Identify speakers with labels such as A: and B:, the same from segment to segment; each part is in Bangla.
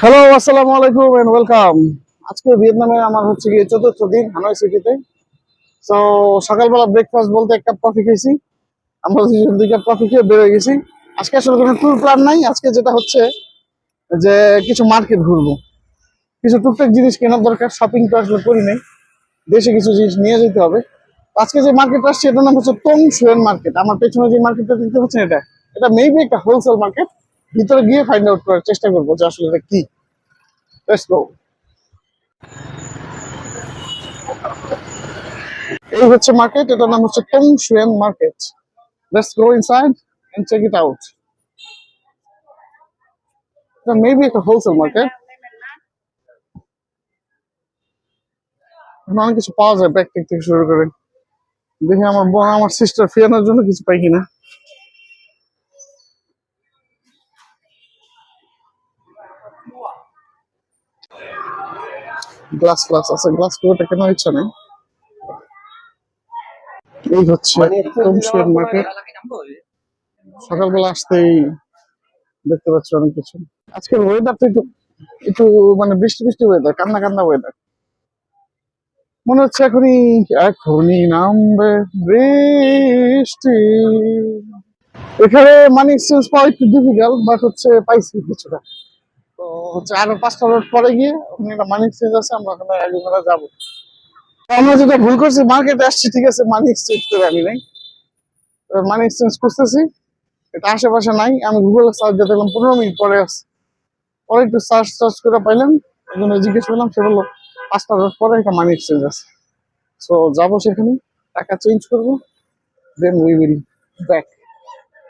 A: হ্যালো আসসালামু আলাইকুম এন্ড ওয়েলকাম আজকে ভিয়েতনামে আমার হচ্ছে গিয়ে চতুর্থ দিন হানয় সিটিতে। তো সকালবেলা ব্রেকফাস্ট বলতে এক কাপ কফি খেয়েছি। আমরা দুজন দুই কাপ কফি খেয়ে বেরোয় গেছি। আজকে আসলে কোনো ট্যুর প্ল্যান নাই। আজকে যেটা হচ্ছে যে কিছু মার্কেট ঘুরবো। কিছু টুকটাক জিনিস কেনার দরকার শপিং তো আসলে করি নাই। দেশে কিছু জিনিস নিয়ে যেতে হবে। আজকে যে মার্কেট আসছে, এটার নাম হচ্ছে টং শুয়েন মার্কেট আমার পেছনে যে মার্কেটটা দেখতে পাচ্ছেন এটা এটা মেবি একটা হোলসেল মার্কেট ভিতরে গিয়ে ফাইন্ড আউট করার চেষ্টা করব যে আসলে এটা কি. এই হচ্ছে মার্কেট এটার নাম হচ্ছে টং শুয়েন market let's go inside and check it out maybe একটা হোলসেল মার্কেট অনেক কিছু পাওয়া যায় ব্যাগ থেকে শুরু করে। দেখি আমার বোন আমার সিস্টার ফিয়ানোর জন্য কিছু পাই কিনা। গ্লাস গ্লাস আছে গ্লাস গুলোটা কেনার ইচ্ছা নেই এই হচ্ছে মার্কেট সকালবেলা আসতেই দেখতে পাচ্ছি অনেক কিছু। আজকের তো একটু একটু মানে বৃষ্টি বৃষ্টি ওয়েদার কান্না কান্না ওয়েদার মনে হচ্ছে এখনই এখনই নামবে বৃষ্টি। এখানে মানি এক্সচেঞ্জ পাওয়া একটু ডিফিকাল্ট বাট হচ্ছে পাইছি কিছুটা। হচ্ছে আরও পাঁচটা রোড পরে গিয়ে ওখানে একটা মানি এক্সচেঞ্জ আছে, আমরা ওখানে একজনের যাব। আমরা যেটা ভুল করছি মার্কেটে আসছি, ঠিক আছে মানি এক্সচেঞ্জ করে আমি নাই মানি এক্সচেঞ্জ করতেছি এটা আশেপাশে নাই, আমি গুগলে সার্চ দিয়ে দেখলাম, পনেরো মিনিট পরে আছে। পরে একটু সার্চ সার্চ করে পাইলাম একজন জিজ্ঞেস করলাম, সে বলল, পাঁচটা রোড পরে একটা মানি এক্সচেঞ্জ আছে। সো যাব সেখানে, টাকা চেঞ্জ করব then we will back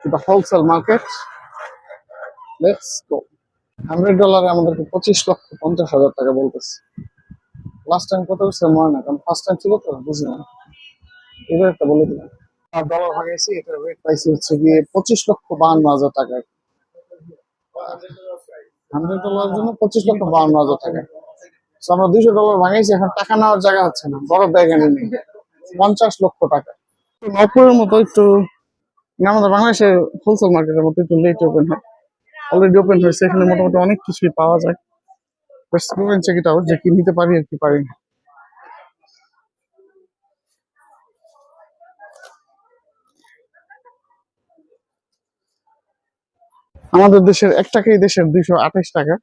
A: to the wholesale market let's go hundred ডলারে আমাদেরকে পঁচিশ লক্ষ পঞ্চাশ হাজার টাকা বলতেছে। লাস্ট টাইম কত হচ্ছে মনে না কারণ ফার্স্ট টাইম ছিল তো বুঝি না এবার একটা বলে দিলাম। আর ডলার ভাঙাইছি, এটার রেট পাইছি হচ্ছে গিয়ে পঁচিশ লক্ষ বাহান্ন হাজার টাকা। হান্ড্রেড ডলারের জন্য পঁচিশ লক্ষ বাহান্ন হাজার টাকা। So আমরা দুইশো ডলার ভাঙাইছি, এখন টাকা নেওয়ার জায়গা হচ্ছে না। বড় ব্যাগ এনে নেই। পঞ্চাশ লক্ষ টাকা। নপুরের মতো একটু আমাদের বাংলাদেশের হোলসেল মার্কেটের মতো একটু লেট ওপেন হয়। অলরেডি ওপেন হয়েছে, এখানে মোটামুটি অনেক কিছুই পাওয়া যায়। চেক ইট যে কি নিতে পারি আর কি পারি না। আমাদের দেশের এক টাকাই দেশের দুইশো আঠাশ টাকা।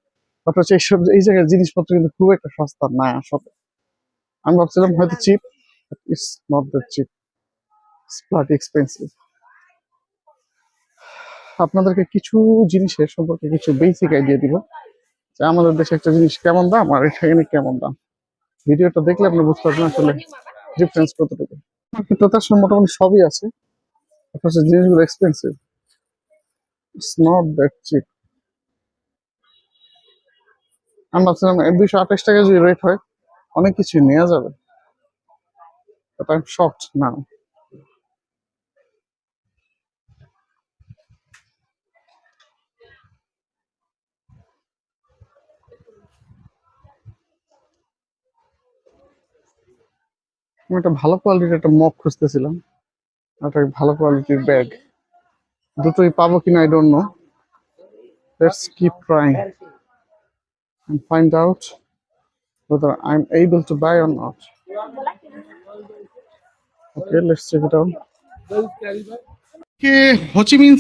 A: অথচ এইসব এই জায়গার জিনিসপত্র কিন্তু খুব একটা সস্তা না আসলে। আমি ভাবছিলাম হয়তো cheap it's not that cheap it's expensive আপনাদেরকে কিছু জিনিসের সম্পর্কে কিছু বেসিক আইডিয়া দিব যে আমাদের দেশে একটা জিনিস কেমন দাম আর এখানে কেমন দাম। ভিডিওটা দেখলে আপনি বুঝতে পারবেন আসলে ডিফারেন্স কতটুকু। মার্কেটটা তার সঙ্গে মোটামুটি সবই আছে। অথচ জিনিসগুলো expensive it's not that cheap আমি ভাবছিলাম দুইশো আঠাশ টাকা যদি রেট হয়, অনেক কিছু নেওয়া যাবে। বাট নাও আমি একটা ভালো কোয়ালিটির একটা মগ খুঁজতেছিলাম। একটা ভালো কোয়ালিটির ব্যাগ দুটোই পাবো কিনা I don't know let's keep trying and find out whether I'm able to buy or not. Okay, let's check it out. কে হোচিমিন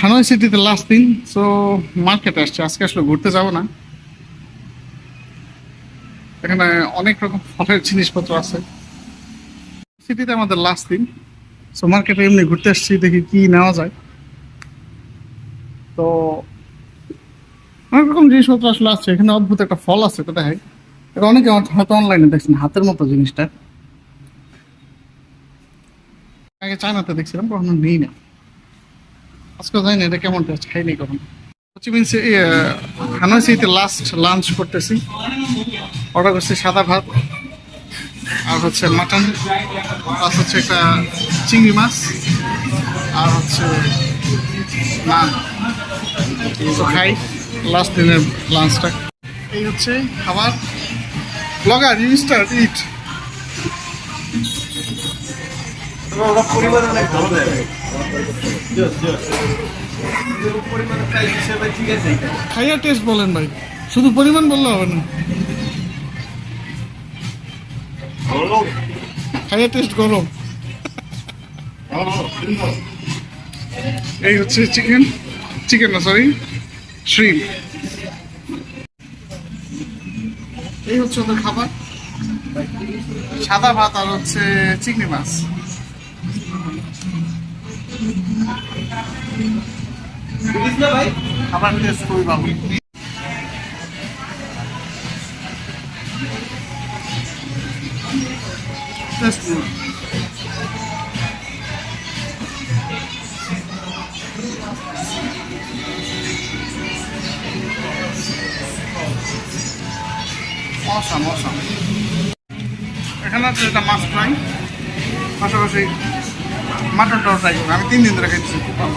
A: হানয় সিটিতে লাস্ট দিন সো মার্কেট আসছে। আজকে আসলে ঘুরতে যাব না। এখানে অনেক রকম ফলের জিনিসপত্র আছে। সিটিতে আমাদের লাস্ট দিন। সো মার্কেটে এমনি ঘুরতে আসছি, দেখি কি নেওয়া যায়। তো অনেক রকম জিনিসপত্র আসলে আছে। এখানে অদ্ভুত একটা ফল আছে, এটা দেখাই। এটা অনেকে হয়তো অনলাইনে দেখছেন, হাতের মতো জিনিসটা। আগে চায়নাতে দেখছিলাম, কখনো নেই না। আজকে জানি না, এটা কেমন টেস্ট খাইনি কখনো। হোচিমিন সি সিটিতে লাস্ট লাঞ্চ করতেছি। অর্ডার করছি সাদা ভাত। আর হচ্ছে মাটন প্লাস হচ্ছে একটা চিংড়ি মাছ, আর হচ্ছে নান তো খাই। লাস্ট দিনের লাঞ্চটা এই হচ্ছে খাবার। ব্লগার ইউ স্টার্ট ইট খাইয়া টেস্ট বলেন ভাই। শুধু পরিমাণ বললে হবে না।
B: ভালো
A: খাইয়ে টেস্ট
B: সুন্দর
A: এই হচ্ছে চিকেন। চিকেন না সরি শ্রিম এই হচ্ছে ওদের খাবার। সাদা ভাত আর হচ্ছে চিংড়ি মাছ। খাবার টেস্ট খুবই ভালো। গুড অসাম অসাম এখানে হচ্ছে এটা মাছ ফ্রাই পাশাপাশি মাটনটাও ট্রাই করব। আমি তিন দিন ধরে খাইছি খুব ভালো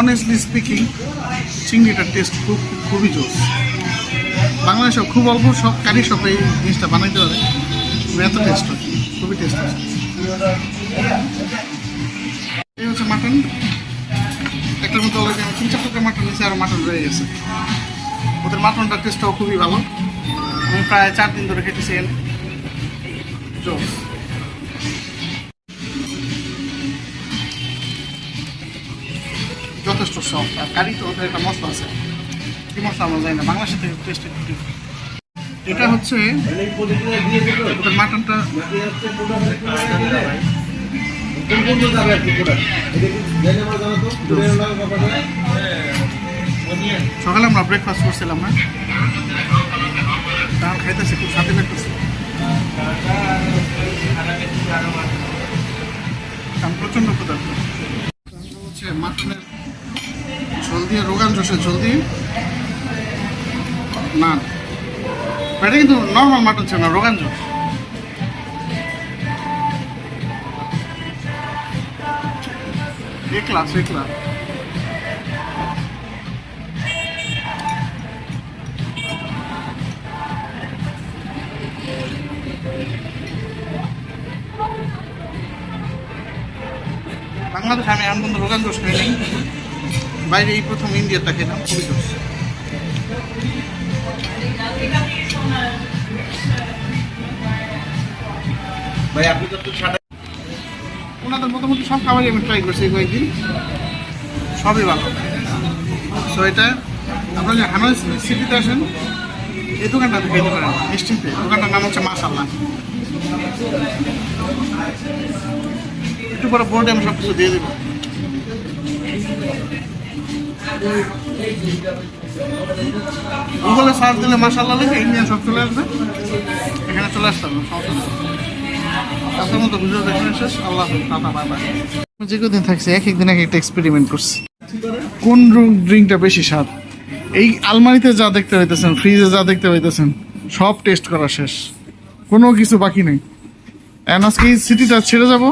A: অনেস্টলি স্পিকিং চিংড়িটার টেস্ট খুব খুবই জোস। বাংলাদেশে খুব অল্প সব কারি সব এই জিনিসটা বানাইতে পারে। এত টেস্ট হয়, খুবই টেস্ট হয়। এই হচ্ছে মাটন একটার মধ্যে অলরেডি তিন চার টাকা মাটন নিয়েছি আর মাটন রয়ে গেছে। ওদের মাটনটার টেস্টটাও খুবই ভালো। আমি প্রায় চার দিন ধরে এনে জোস যথেষ্ট সফট আর কারি তো ওদের একটা মশলা আছে। মশলা আমরা জানি না, বাংলাদেশের থেকে টেস্ট এটা হচ্ছে মাটনটা সকালে আমরা ব্রেকফাস্ট করছিলাম না। তখন খাইতেছি খুব শান্তি লাগতেছে। প্রচণ্ড ক্ষুধার্ত। হচ্ছে মাটনের ঝোল দিয়ে, রোগান জোসের ঝোল দিয়ে। না। এটা কিন্তু নর্মাল মাটন ছিল না রোগান জোস একলা একলা বাংলাদেশে আমি এমন রোগান দোষ খাইনি। বাইরে এই প্রথম ইন্ডিয়াটা খেলাম, খুবই দোষ
B: ভাই, আপনি তো
A: ওনাদের মোটামুটি সব খাবারই আমি ট্রাই করছি কয়েকদিন। সবই ভালো। সো এটা আপনারা যে হানয় সিটিতে আসেন, এই দোকানটাতে খেতে পারেন। নিশ্চিন্তে দোকানটার নাম হচ্ছে মাসাল্লাহ একটু পরে বোর্ডে আমি সব কিছু দিয়ে দেবো। গুগলে সার্চ দিলে মাসাল্লাহ লিখে ইন্ডিয়ান সব চলে আসবে। এখানে চলে আসতে হবে সমস্যা নেই। আপনার মতো ভিডিও দেখে শেষ। আল্লাহ টাটা বাই বাই। যে কদিন থাকছে এক একদিন এক একটা এক্সপেরিমেন্ট করছি। কোন ড্রিঙ্কটা বেশি স্বাদ? এই আলমারিতে যা দেখতে পাইতেছেন ফ্রিজে যা দেখতে পাইতেছেন সব টেস্ট করা শেষ। কোনো কিছু বাকি নেই। এখন আজকে এই সিটিটা ছেড়ে যাব।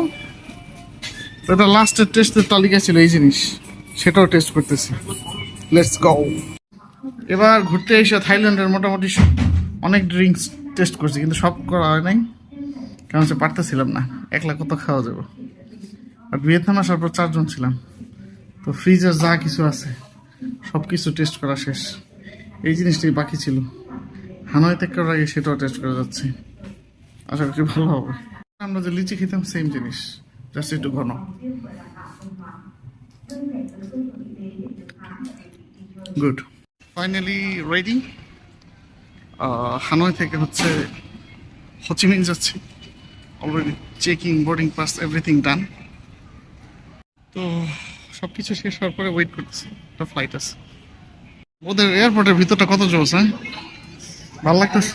A: এটা লাস্টের টেস্টের তালিকা ছিল এই জিনিস। সেটাও টেস্ট করতেছি। লেটস গো এবার ঘুরতে এসে থাইল্যান্ডের মোটামুটি অনেক ড্রিঙ্কস টেস্ট করছি, কিন্তু সব করা হয় নাই, কারণ হচ্ছে পারতেছিলাম না। একলা কত খাওয়া যাবে? আর ভিয়েতনাম আসার পর চারজন ছিলাম। তো ফ্রিজের যা কিছু আছে সব কিছু টেস্ট করা শেষ। এই জিনিসটাই বাকি ছিল। হানয়তে করার আগে সেটাও টেস্ট করে যাচ্ছে। আশা করি ভালো হবে। আমরা যে লিচি খেতাম সেম জিনিস। জাস্ট একটু ঘন। গুড ফাইনালি রেডি হানয় থেকে হচ্ছে হোচিমিন যাচ্ছি। Already checking boarding pass everything done তো সব কিছু শেষ হওয়ার পরে ওয়েট করতেছি। একটা ফ্লাইট আছে। ওদের এয়ারপোর্টের ভিতরটা কত জোস হ্যাঁ? ভালো লাগতেছে?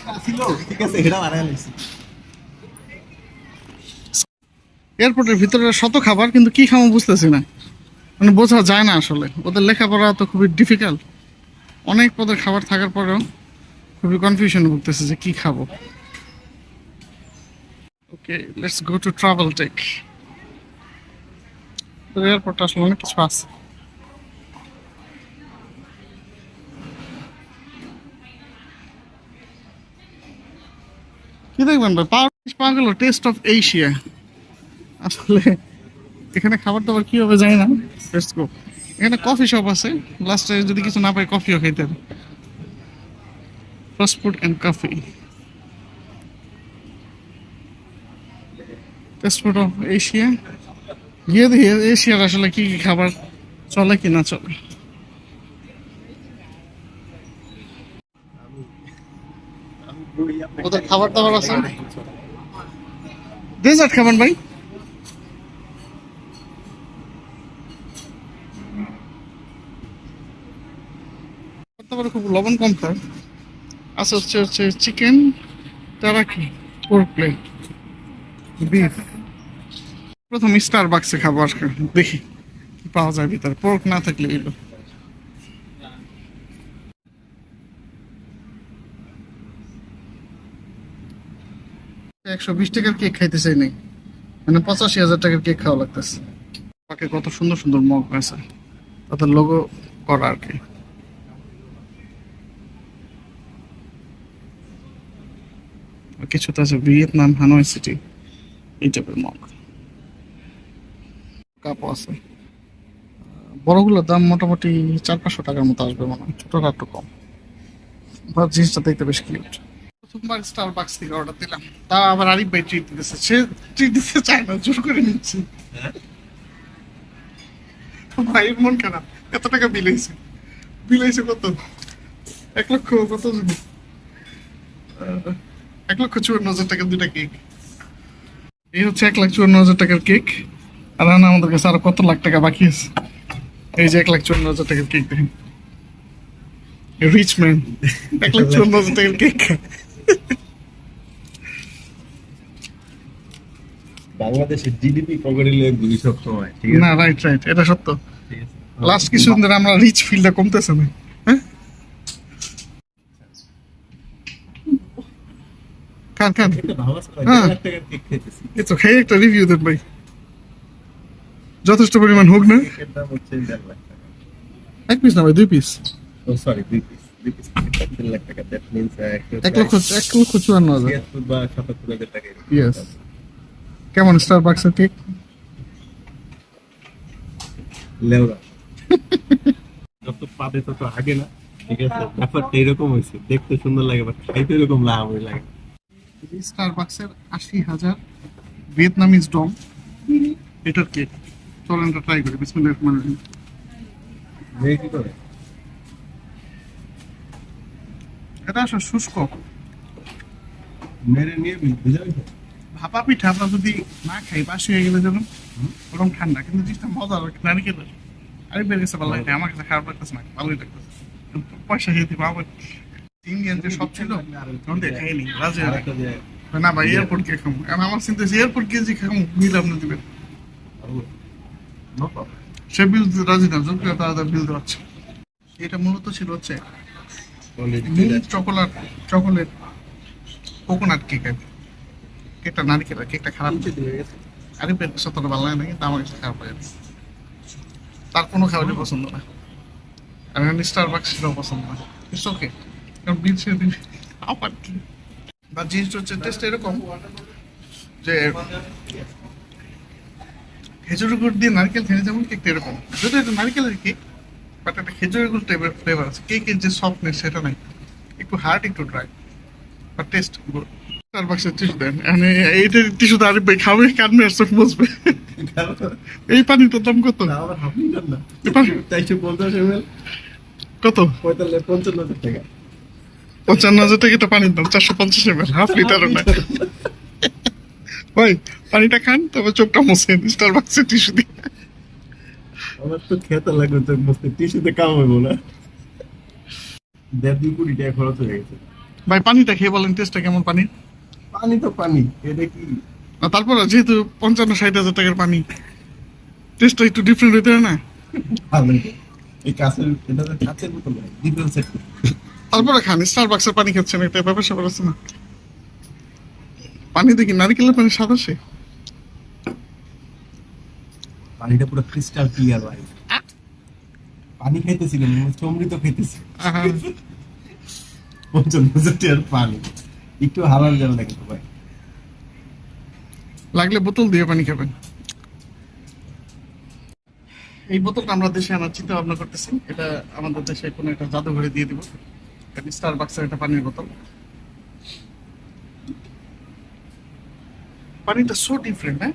A: এয়ারপোর্টের ভিতরে শত খাবার কিন্তু কি খাব বুঝতেছি না। মানে বোঝা যায় না আসলে। ওদের লেখাপড়া তো খুবই ডিফিকাল্ট অনেক পদের খাবার থাকার পরেও খুবই কনফিউশন ভুগতেছে যে কি খাব। Okay let's go to travel take এয়ারপোর্টটা আসলে অনেক কিছু আছে। কি দেখবেন ভাই? পাওয়া টেস্ট অফ এশিয়া আসলে এখানে খাবার দাবার কি হবে জানি না। এখানে কফি শপ আছে। লাস্টে যদি কিছু না পাই কফিও খাইতে fast food and coffee fast food of Asia গিয়ে দেখি এশিয়ার আসলে কি কি খাবার চলে কি না চলে। ওদের খাবার দাবার আছে? ডেজার্ট খাবেন ভাই তারপরে খুব লবণ কম খায় আছে হচ্ছে হচ্ছে চিকেন পোর্ক প্লেট বিফ প্রথম স্টার বাক্সে খাব আজকে, দেখি কি পাওয়া যায় ভিতরে। পোর্ক না থাকলে এলো। একশো বিশ টাকার কেক খাইতে চাই নাই। মানে পঁচাশি হাজার টাকার কেক খাওয়া লাগতেছে। কত সুন্দর সুন্দর মগ আছে তাদের লোগো করা আর কি আর কিছুটা আছে ভিয়েতনাম হানয় সিটি, এই টাইপের মগ কাপও আছে। বড়গুলোর দাম মোটামুটি চার পাঁচশো টাকার মতো আসবে মনে হয় ছোটটা একটু কম। বা জিনিসটা দেখতে বেশ কিউট প্রথমবার স্টার বাক্স থেকে অর্ডার দিলাম। তা আবার আরিফ ভাই ট্রিট দিতেছে। সে ট্রিট দিতে চায় না জোর করে নিচ্ছে। ভাইয়ের মন খারাপ। এত টাকা বিল হয়েছে। বিল হয়েছে কত? এক লক্ষ কত? এক লক্ষ চুয়ান্ন হাজার টাকার দুটা কেক। এই হচ্ছে এক লাখ চুয়ান্ন হাজার টাকার কেক। আর না আমাদের কাছে আরও কত লাখ টাকা বাকি আছে? এই যে এক লাখ চুয়ান্ন হাজার টাকার কেক দেখেন। রিচ ম্যান এক লাখ চুয়ান্ন হাজার টাকার কেক।
B: বাংলাদেশের জিডিপি সব সময় ঠিক
A: না রাইট রাইট এটা সত্য। লাস্ট ধরে আমরা রিচ ফিল্ডটা কমতেছে না। হ্যাঁ। হ্যাঁ। একটা রিভিউ দেন ভাই। যথেষ্ট পরিমাণ হোক না। এক পিস না ভাই দুই পিস
B: ও সরি দুই বা।
A: Yes. কেমন স্টার বাক্সের কেক
B: লেওরা। যত পাবে তত আগে না। ঠিক আছে ব্যাপারটা এরকম হয়েছে। দেখতে সুন্দর লাগে বাট খাইতে এরকম লাভ লাগে
A: স্টার বাক্সের আশি হাজার ভিয়েতনামিজ ডম এটার কেক চলেন এটা ট্রাই করি। বিসমিল্লাহ রহমান রহিম। এটা আসলে শুষ্ক।
B: মেরে নিয়ে বুঝাবি
A: ভাপা পিঠা আমরা যদি না খাই বাসি হয়ে গেলে যেমন ওরকম ঠান্ডা। কিন্তু জিনিসটা মজা নারিকেলের আরে বের গেছে ভালো লাগে আমার কাছে খারাপ লাগতেছে না ভালোই লাগতেছে। পয়সা খেয়ে দিবো আবার ইন্ডিয়ান যে সব ছিল দিয়ে খাইনি রাজে না ভাই এয়ারপোর্ট কে খামো। আমার চিন্তা হচ্ছে এয়ারপোর্ট কে যে খামো বিল আপনি দিবেন। সে বিল রাজি না যোগ্য তারা বিল দেওয়াচ্ছে। এটা মূলত ছিল হচ্ছে চকোলেট চকোলেট কোকোনাট কেক আর কেকটা নারিকেল কেকটা খারাপ আরে পেট সতটা ভালো লাগে না কিন্তু আমার কাছে খারাপ লাগে তার কোনো খাবারই পছন্দ না। আর স্টার বাক্স পছন্দ না। ইটস ওকে আবার বা জিনিসটা হচ্ছে টেস্ট এরকম যে খেজুরের গুড় দিয়ে নারকেল খেলে যেমন কেকটা এরকম। যদি এটা নারকেলের কেক বাট একটা খেজুরের গুড় টাইপের ফ্লেভার আছে। কেকের যে সফটনেস সেটা নাই। একটু হার্ড একটু dry but taste good star বাক্সের টিস্যু দেন। মানে এইটা টিস্যু তো আরিফ ভাই খাবে কাটবে আর চোখ বসবে। এই পানিটার দাম কত? কত?
B: পঁয়তাল্লিশ পঞ্চান্ন হাজার টাকা।
A: পঞ্চান্ন হাজার টাকা তো পানির দাম চারশো পঞ্চাশ এমএল হাফ লিটারও না ভাই পানিটা খান তবে চোখটা মোছেন স্টার বাক্সের টিস্যু দিয়ে।
B: আমার তো খেতে লাগবে তো মস্তে টিস্যুতে কাম হইব না। দেড় দুই কোটি টাকা খরচ হয়ে গেছে।
A: ভাই পানিটা খেয়ে বলেন টেস্টটা কেমন পানি?
B: পানি তো পানি এটা কি?
A: আর তারপর যেহেতু পঞ্চান্ন ষাট হাজার টাকার পানি টেস্টটা একটু ডিফারেন্ট হইতে না?
B: এই কাছের এটা কাছের মতো ডিফারেন্ট
A: তারপরে খান স্টার বাক্সের পানি খাচ্ছেন এটা ব্যাপার স্যাপার আছে না। পানি দেখি নারিকেলের পানি সাদা সে
B: পানিটা পুরো ক্রিস্টাল ক্লিয়ার ভাই। পানি খাইতেছিলাম চমড়ি তো খাইতেছি। পঞ্চান্ন পানি। একটু হালাল জাল লাগে ভাই।
A: লাগলে বোতল দিয়ে পানি খাবেন। এই বোতলটা আমরা দেশে আনার চিন্তা ভাবনা করতেছি। এটা আমাদের দেশে কোনো একটা জাদুঘরে দিয়ে দিব। স্টার বাক্সের একটা পানির বোতল। পানিটা সো ডিফারেন্ট হ্যাঁ?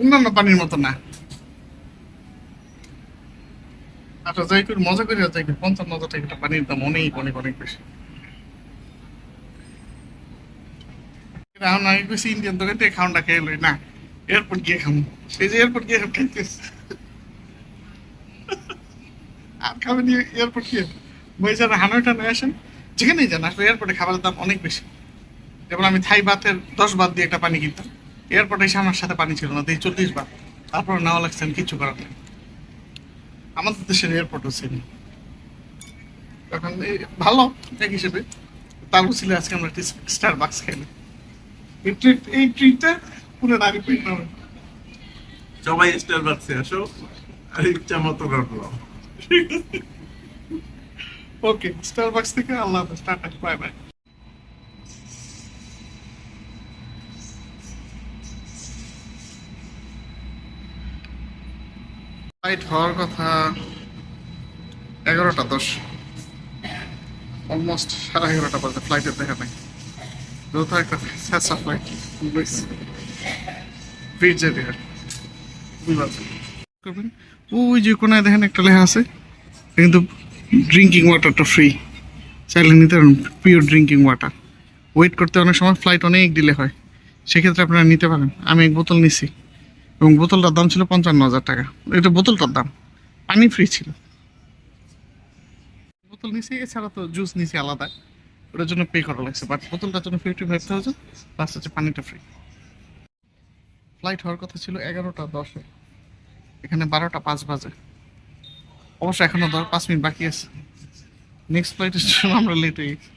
A: অন্যান্য পানির মতো না। আচ্ছা যাই করে মজা করে যাই করে পঞ্চান্ন হাজার টাকা একটা পানির দাম অনেক অনেক অনেক বেশি। আমি বেশি ইন্ডিয়ান দোকান থেকে খাওয়ানটা খেয়ে লই, না, এয়ারপোর্ট গিয়ে খাব সেই যে এয়ারপোর্ট গিয়ে খাইতেছে। আর খাবেন এয়ারপোর্ট গিয়ে? যারা হানয়টা নিয়ে আসেন, যেখানেই যান, আসলে এয়ারপোর্টে খাবারের দাম অনেক বেশি। যেমন আমি থাই বাতের দশ বাদ দিয়ে একটা পানি কিনতাম। এয়ারপোর্টে এসে আমার সাথে পানি ছিল না, দিয়ে চল্লিশ বাদ তারপর নেওয়া লাগছেন, কিছু করার নেই। আমাদের দেশের এয়ারপোর্টও ছিল এখন ভালো, এক হিসেবে। তারপর ছিল আজকে আমরা একটি স্টার বাক্স খেলে এই ট্রিট এই ট্রিটটা পুরো নারী পেট
B: সবাই স্টার বাক্সে আসো, আর ইচ্ছা মতো করল
A: ওকে স্টার বাক্স থেকে আল্লাহ হাফেজ, টাটা বাই বাই ফ্লাইট হওয়ার কথা এগারোটা, দশ। অলমোস্ট সাড়ে এগারোটা বাজে ফ্লাইটের দেখা নাই। যত একটা স্যাসা ফ্লাইট করবেন? ওই যে কোনায় দেখেন একটা লেখা আছে কিন্তু ড্রিঙ্কিং ওয়াটারটা ফ্রি চাইলে নিতে পারেন পিওর ড্রিঙ্কিং ওয়াটার ওয়েট করতে অনেক সময় ফ্লাইট অনেক ডিলে হয়। সেক্ষেত্রে আপনারা নিতে পারেন। আমি এক বোতল নিছি। এবং বোতলটার দাম ছিল পঞ্চান্ন হাজার টাকা। এটা বোতলটার দাম। পানি ফ্রি ছিল। বোতল নিছি, এছাড়া তো জুস নিছি আলাদা। ওটার জন্য পে করা লাগছে। বাট বোতলটার জন্য ফিফটি ফাইভ থাউজেন্ড প্লাস হচ্ছে পানিটা ফ্রি ফ্লাইট হওয়ার কথা ছিল এগারোটা দশে। এখানে বারোটা পাঁচ বাজে। অবশ্য এখনও ধর পাঁচ মিনিট বাকি আছে। নেক্সট ফ্লাইটের জন্য আমরা লেট গেছি।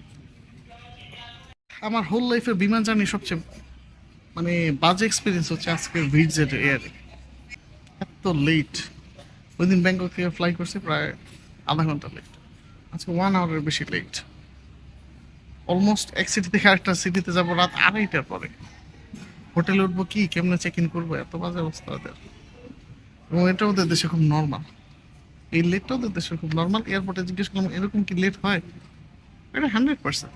A: আমার হোল লাইফের বিমান জার্নি সবচেয়ে মানে বাজে এক্সপিরিয়েন্স হচ্ছে আজকের ভিজেট এয়ারে এত লেট ওই দিন ব্যাংকক থেকে ফ্লাই করছে প্রায় আধা ঘণ্টা লেট আজকে ওয়ান আওয়ারের বেশি লেট অলমোস্ট এক সিটি থেকে আরেকটা সিটিতে যাব রাত আড়াইটার পরে। হোটেলে উঠবো কি? কেমনে চেক ইন করব? এত বাজে অবস্থা ওদের। এবং এটা ওদের দেশে খুব নর্মাল এই লেটটাও ওদের দেশে খুব নর্মাল এয়ারপোর্টে জিজ্ঞেস করলাম এরকম কি লেট হয়? এটা হান্ড্রেড পার্সেন্ট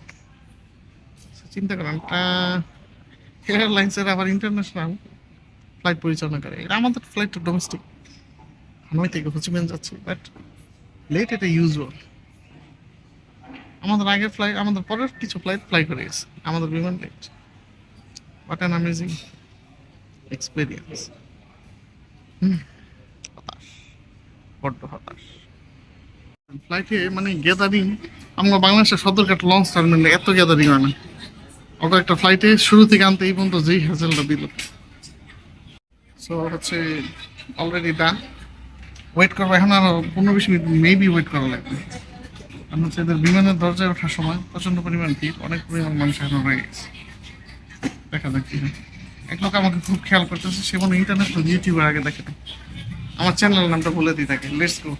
A: চিন্তা করেন এয়ারলাইন্সের আবার ইন্টারন্যাশনাল ফ্লাইট পরিচালনা করে। এটা আমাদের ফ্লাইট ডোমেস্টিক হানয় থেকে হোচিমেন যাচ্ছে বাট লেট এটা ইউজুয়াল আমাদের আগের ফ্লাইট আমাদের পরের কিছু ফ্লাইট ফ্লাই করে গেছে। আমাদের বিমান late but an amazing experience হতাশ বড্ড হতাশ ফ্লাইটে মানে গ্যাদারিং আমরা বাংলাদেশের সদরঘাট লঞ্চ টার্মিনালে এত গ্যাদারিং হয় না। ওটা একটা ফ্লাইটে শুরু থেকে আনতে এই পর্যন্ত যেই হ্যাজেলটা দিল। সো হচ্ছে অলরেডি ডান ওয়েট করব, এখন আরও পনেরো বিশ মিনিট মেবি ওয়েট করা লাগবে। কারণ হচ্ছে এদের বিমানের দরজায় ওঠার সময় প্রচণ্ড পরিমাণ ভিড়, অনেক পরিমাণ মানুষ এখন রয়ে গেছে। দেখা যাক কি হয়। এক লোক আমাকে খুব খেয়াল করতেছে, সে মনে ইন্টারন্যাশনাল ইউটিউবার আগে দেখে। আমার চ্যানেল নামটা বলে দিই তাকে লেটস গো